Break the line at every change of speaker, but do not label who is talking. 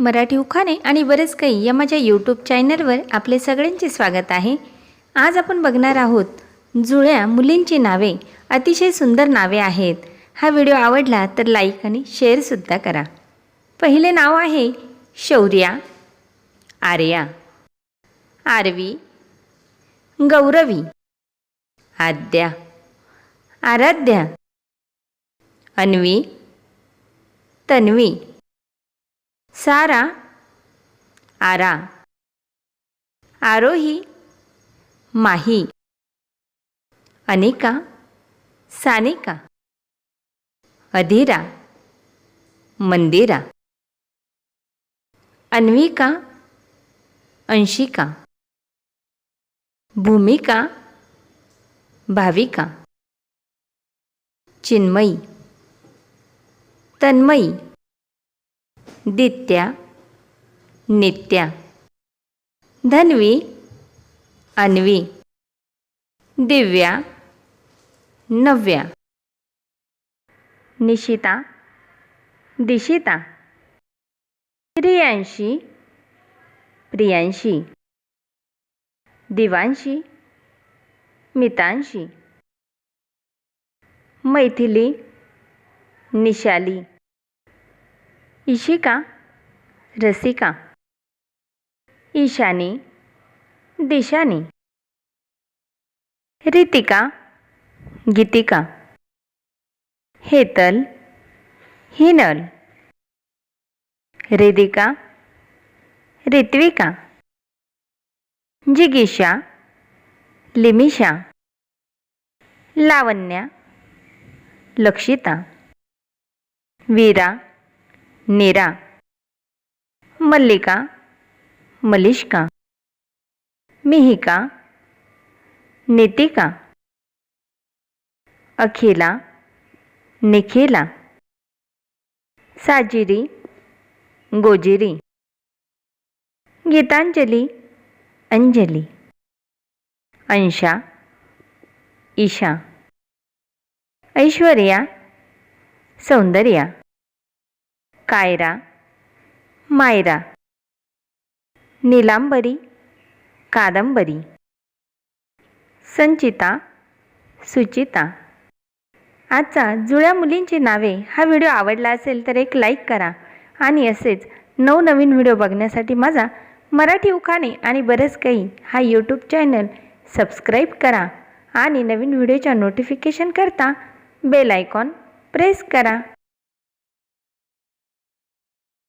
मराठी उखाणे आणि बरेच काही या माझ्या यूट्यूब चॅनलवर आपले सगळ्यांचे स्वागत आहे. आज आपण बघणार आहोत जुळ्या मुलींची नावे अतिशय सुंदर नावे आहेत. हा व्हिडिओ आवडला तर लाईक आणि शेअरसुद्धा करा. पहिले नाव आहे शौर्या आर्या. आरवी गौरवी. आद्या आराध्या. अन्वी तन्वी. सारा आरा. आरोही माही. अनिका सानिका. अधेरा मंदिरा. अन्विका अंशिका. भूमिका भाविका. चिन्मयी. तन्मयी. दित्या नित्या. धन्वी अन्वी. दिव्या नव्या. निशिता दिशिता. प्रियांशी प्रियांशी. दिवांशी मितांशी. मैथिली निशाली. इशिका रसिका ईशानी दिशानी रितिका गीतिका हेतल हिनल रिदिका रित्विका जिगीषा लिमिषा लावण्या लक्षिता वीरा नीरा मल्लिका मलिष्का मिहिका नितिका अखिला निखिला साजिरी गोजिरी गीतांजली अंजली अंशा ईशा ऐश्वर्या सौंदर्या कायरा मायरा नीलांबरी कादंबरी संचिता सुचिता. आजचा जुळ्या मुलींची नावे हा व्हिडिओ आवडला असेल तर एक लाईक करा आणि असेच नवनवीन व्हिडिओ बघण्यासाठी माझा मराठी उखाणे आणि बरंच काही हा यूट्यूब चॅनल सबस्क्राईब करा आणि नवीन व्हिडिओच्या नोटिफिकेशन करता बेल आयकॉन प्रेस करा.